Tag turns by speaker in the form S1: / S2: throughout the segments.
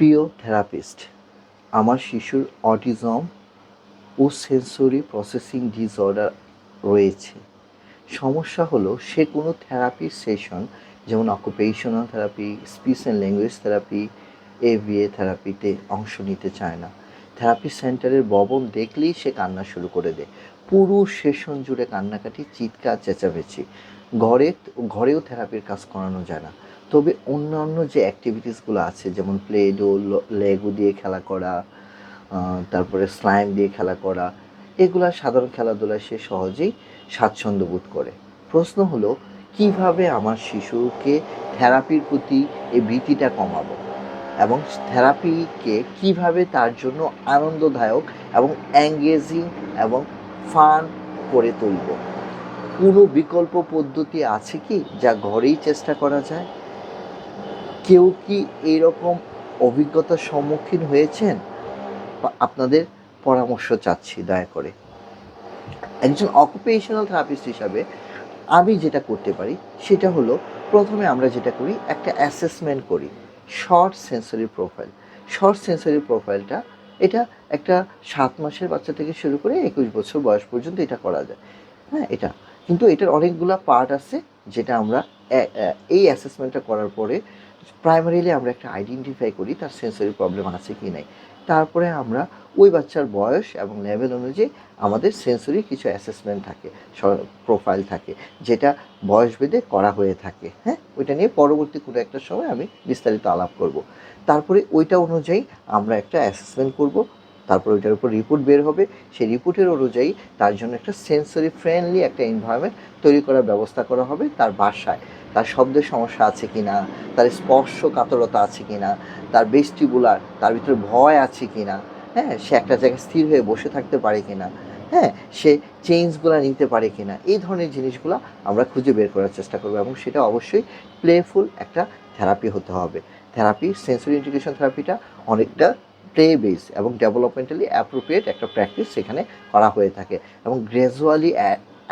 S1: প্রিয় থেরাপিস্ট আমার শিশুর অটিজম ও সেন্সরি প্রসেসিং ডিসঅর্ডার রয়েছে। সমস্যা হলো সে কোনো থেরাপি সেশন যেমন occupational therapy speech and language therapy ABA থেরাপিতে অংশ নিতে চায় না। থেরাপি সেন্টারের ববন দেখলেই সে কান্না শুরু করে দেয়। পুরো সেশন জুড়ে কান্নাকাটি, চিৎকার, চেঁচামেচি। ঘরে, ঘরেও থেরাপির কাজ করানো যায় না। তবে অন্যান্য যে অ্যাক্টিভিটিসগুলো আছে, যেমন প্লে ডো লেগো দিয়ে খেলা করা তারপরে স্লাইম দিয়ে খেলা করা, এগুলা সাধারণ খেলাধুলায় সে সহজেই স্বাচ্ছন্দ্য বোধ করে। প্রশ্ন হলো, কীভাবে আমার শিশুকে থেরাপির প্রতি এই ভীতিটা কমাবো? এবং থেরাপিকে কীভাবে তার জন্য আনন্দদায়ক এবং অ্যাঙ্গেজিং এবং ফান করে তুলব? কোনো বিকল্প পদ্ধতি আছে কি, যা ঘরেই চেষ্টা করা যায়? কেউ কি এরকম অভিজ্ঞতার সম্মুখীন হয়েছেন? আপনাদের পরামর্শ চাচ্ছি, দয়া করে। একজন অকুপেশনাল থেরাপিস্ট হিসাবে আমি যেটা করতে পারি, সেটা হলো প্রথমে আমরা যেটা করি, একটা অ্যাসেসমেন্ট করি। Short sensory profile short sensory প্রোফাইলটা এটা একটা সাত মাসের বাচ্চা থেকে শুরু করে একুশ বছর বয়স পর্যন্ত এটা করা যায়। হ্যাঁ এটা। কিন্তু এটার অনেকগুলো পার্ট আছে, যেটা আমরা এই অ্যাসেসমেন্টটা করার পরে প্রাইমারিলি আমরা একটা আইডেন্টিফাই করি তার সেন্সরি প্রবলেম আছে কি নাই। তারপরে আমরা ওই বাচ্চার বয়স এবং লেভেল অনুযায়ী আমাদের সেন্সরি কিছু অ্যাসেসমেন্ট থাকে প্রোফাইল থাকে, যেটা বয়স ভেদে করা হয়ে থাকে হ্যাঁ? ওইটা নিয়ে পরবর্তী কোনো একটা সময় আমি বিস্তারিত আলাপ করব। তারপরে ওইটা অনুযায়ী আমরা একটা অ্যাসেসমেন্ট করব তারপর ওইটার উপর রিপোর্ট বের হবে। সেই রিপোর্টের অনুযায়ী তার জন্য একটা সেন্সরি ফ্রেন্ডলি একটা এনভায়রনমেন্ট তৈরি করার ব্যবস্থা করা হবে তার বাসায়। তার শব্দের সমস্যা আছে কি না তার স্পর্শ কাতরতা আছে কি না তার বেস্টিবুলার তার ভিতরে ভয় আছে কি না হ্যাঁ সে একটা জায়গায় স্থির হয়ে বসে থাকতে পারে কি না হ্যাঁ সে চেঞ্জগুলো নিতে পারে কি না এই ধরনের জিনিসগুলো আমরা খুঁজে বের করার চেষ্টা করব এবং সেটা অবশ্যই প্লেফুল একটা থেরাপি হতে হবে। থেরাপি সেন্সরি ইন্টিগ্রেশন থেরাপিটা অনেকটা প্লে বেস এবং ডেভেলপমেন্টালি অ্যাপ্রোপ্রিয়েট একটা প্র্যাকটিস সেখানে করা হয়ে থাকে এবং গ্র্যাজুয়ালি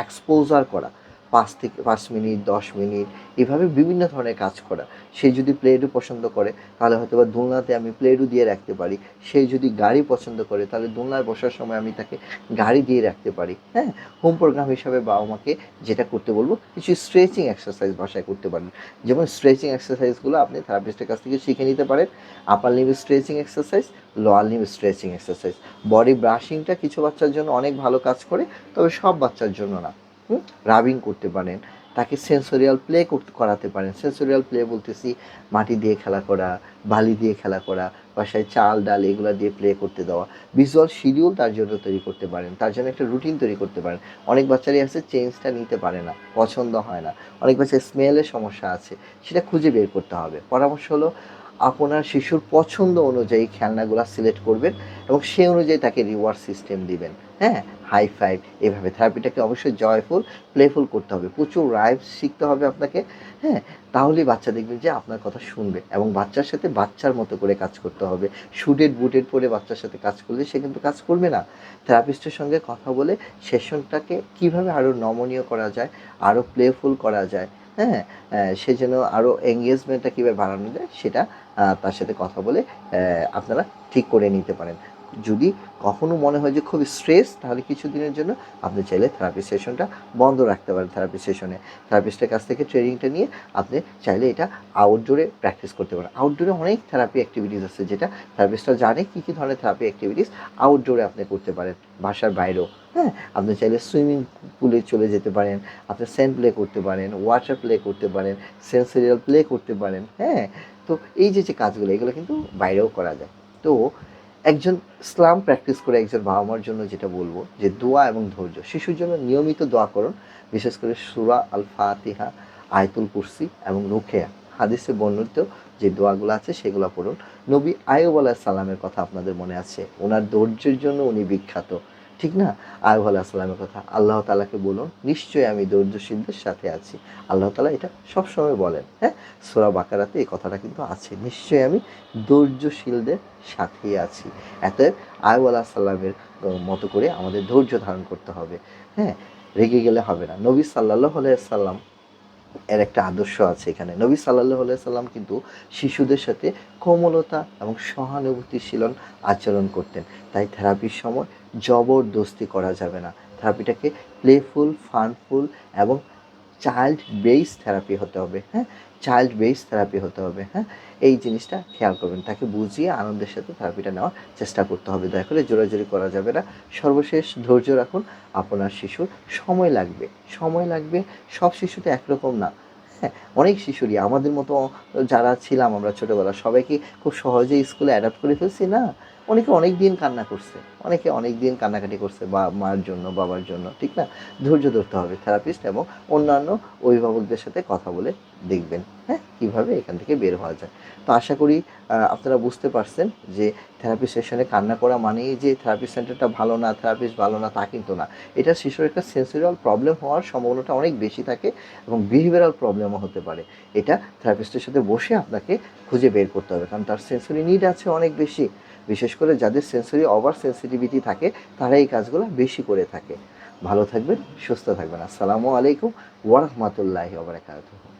S1: এক্সপোজার করা। পাঁচ থেকে পাঁচ মিনিট, দশ মিনিট, এভাবে বিভিন্ন ধরনের কাজ করা। সে যদি প্লেডও পছন্দ করে, তাহলে হয়তো বা দোলনাতে আমি প্লেডও দিয়ে রাখতে পারি। সে যদি গাড়ি পছন্দ করে, তাহলে দোলনায় বসার সময় আমি তাকে গাড়ি দিয়ে রাখতে পারি। হ্যাঁ? হোম প্রোগ্রাম হিসাবে বাবা মাকে যেটা করতে বলব, কিছু স্ট্রেচিং এক্সারসাইজ বাসায় করতে পারেন। যেমন স্ট্রেচিং এক্সারসাইজগুলো আপনি থেরাপিস্টের কাছ থেকে শিখে নিতে পারেন। Upper limb stretching exercise lower leave stretching exercise body ব্রাশিংটা কিছু বাচ্চার জন্য অনেক ভালো কাজ করে, তবে সব বাচ্চার জন্য না। রাবিং করতে পারেন, তাকে সেন্সোরিয়াল প্লে করতে, করাতে পারেন। সেন্সোরিয়াল প্লে বলতেছি মাটি দিয়ে খেলা করা, বালি দিয়ে খেলা করা, বাসায় চাল, ডাল এগুলো দিয়ে প্লে করতে দেওয়া। ভিজুয়াল শিডিউল তার জন্য তৈরি করতে পারেন, তার জন্য একটা রুটিন তৈরি করতে পারেন। অনেক বাচ্চারই আছে চেঞ্জটা নিতে পারে না, পছন্দ হয় না। অনেক বাচ্চার স্মেলের সমস্যা আছে, সেটা খুঁজে বের করতে হবে। পরামর্শ হলো আপনার শিশুর পছন্দ অনুযায়ী খেলনাগুলো সিলেক্ট করবেন এবং সেই অনুযায়ী তাকে রিওয়ার্ড সিস্টেম দিবেন। হ্যাঁ? হাই ফাইভ এভাবে। থেরাপিটাকে অবশ্যই জয়ফুল প্লেফুল করতে হবে। প্রচুর রাইভ শিখতে হবে আপনাকে হ্যাঁ? তাহলেই বাচ্চা দেখবেন যে আপনার কথা শুনবে এবং বাচ্চার সাথে বাচ্চার মতো করে কাজ করতে হবে। শুটেড বুটেড পরে বাচ্চার সাথে কাজ করলে সে কিন্তু কাজ করবে না। থেরাপিস্টের সঙ্গে কথা বলে সেশনটাকে কীভাবে আরও নমনীয় করা যায় আরও প্লেফুল করা যায় হ্যাঁ? সে যেন আরও এঙ্গেজমেন্টটা কীভাবে বাড়ানো যায়, সেটা তার সাথে কথা বলে আপনারা ঠিক করে নিতে পারেন। যদি কখনো মনে হয় যে খুব স্ট্রেস তাহলে কিছু দিনের জন্য আপনি চাইলে থেরাপি সেশনটা বন্ধ রাখতে পারেন থেরাপি সেশনে থেরাপিস্টের কাছ থেকে ট্রেনিংটা নিয়ে আপনি চাইলে এটা আউটডোরে প্র্যাকটিস করতে পারেন। আউটডোরে অনেক থেরাপি অ্যাক্টিভিটিস আছে যেটা থেরাপিস্টরা জানে কী কী ধরনের থেরাপি অ্যাক্টিভিটিস আউটডোরে আপনি করতে পারেন, বাসার বাইরেও। হ্যাঁ আপনি চাইলে সুইমিং পুলে চলে যেতে পারেন, আপনি স্যান্ড প্লে করতে পারেন ওয়াটার প্লে করতে পারেন সেন্সেরিয়াল প্লে করতে পারেন। হ্যাঁ তো এই যে যে কাজগুলো, এগুলো কিন্তু বাইরেও করা যায়। তো একজন ইসলাম প্র্যাকটিস করে একজন বাবা মার জন্য যেটা বলব, যে দোয়া এবং ধৈর্য। শিশুর জন্য নিয়মিত দোয়া করুন, বিশেষ করে সুরা আল ফাতিহা আয়তুল কুরসি এবং রুখেয়া হাদিসে বর্ণিত যে দোয়াগুলো আছে সেগুলো পড়ুন। নবী আয়ুব আলাহ সালামের কথা আপনাদের মনে আছে। ওনার ধৈর্যের জন্য উনি বিখ্যাত। ঠিক না? আয়ুব আলাহ সাল্লামের কথা। আল্লাহ তালাকে বলুন, নিশ্চয়ই আমি ধৈর্যশীলদের সাথে আছি। আল্লাহ তালা এটা সবসময় বলেন হ্যাঁ? সোরা বাকারাতে এই কথাটা কিন্তু আছে। নিশ্চয়ই আমি ধৈর্যশীলদের সাথেই আছি। এতএব আয়ু আল্লাহ সাল্লামের মতো করে আমাদের ধৈর্য ধারণ করতে হবে হ্যাঁ? রেগে গেলে হবে না। নবী সাল্লাহ সাল্লাম এর একটা আদর্শ আছে এখানে। নবী সাল্লাহ সাল্লাম কিন্তু শিশুদের সাথে কোমলতা এবং সহানুভূতিশীলন আচরণ করতেন। তাই থেরাপির সময় জবরদস্তি করা যাবে না। থেরাপিটাকে প্লেফুল ফানফুল এবং চাইল্ড বেস থেরাপি হতে হবে হ্যাঁ? চাইল্ড বেস থেরাপি হতে হবে হ্যাঁ? এই জিনিসটা খেয়াল করবেন, তাকে বুঝিয়ে আনন্দের সাথে থেরাপিটা নেওয়ার চেষ্টা করতে হবে। দয়া করে জোরাজোরি করা যাবে না। সর্বশেষ ধৈর্য রাখুন, আপনার শিশুর সময় লাগবে সময় লাগবে, সব শিশু তো একরকম না হ্যাঁ? অনেক শিশুরই, আমাদের মতো যারা ছিলাম আমরা ছোটোবেলা সবাইকে খুব সহজেই স্কুলে অ্যাডাপ্ট করে ফেলছি না? অনেকে অনেক দিন কান্না করছে, অনেকে অনেক দিন কান্নাকাটি করছে বা মার জন্য, বাবার জন্য, ঠিক না? ধৈর্য ধরতে হবে থেরাপিস্ট এবং অন্যান্য অভিভাবকদের সাথে কথা বলে দেখবেন হ্যাঁ? কীভাবে এখান থেকে বের হওয়া যায়। তো আশা করি আপনারা বুঝতে পারছেন যে থেরাপি সেশনে কান্না করা মানেই যে থেরাপি সেন্টারটা ভালো না, থেরাপিস্ট ভালো না, তা কিন্তু না। এটা শিশুর একটা সেন্সুরাল প্রবলেম হওয়ার সম্ভাবনাটা অনেক বেশি থাকে এবং বিহেভিয়ারাল প্রবলেমও হতে পারে। এটা থেরাপিস্টের সাথে বসে আপনাকে খুঁজে বের করতে হবে, কারণ তার সেন্সরি নিড আছে অনেক বেশি। বিশেষ করে যাদের সেন্সরি ওভার সেন্সিটিভিটি থাকে, তারা এই কাজগুলো বেশি করে থাকে। ভালো থাকবেন, সুস্থ থাকবেন। আসসালামু আলাইকুম ওয়ারহমাতুল্লাহি ওবরাকাতুহু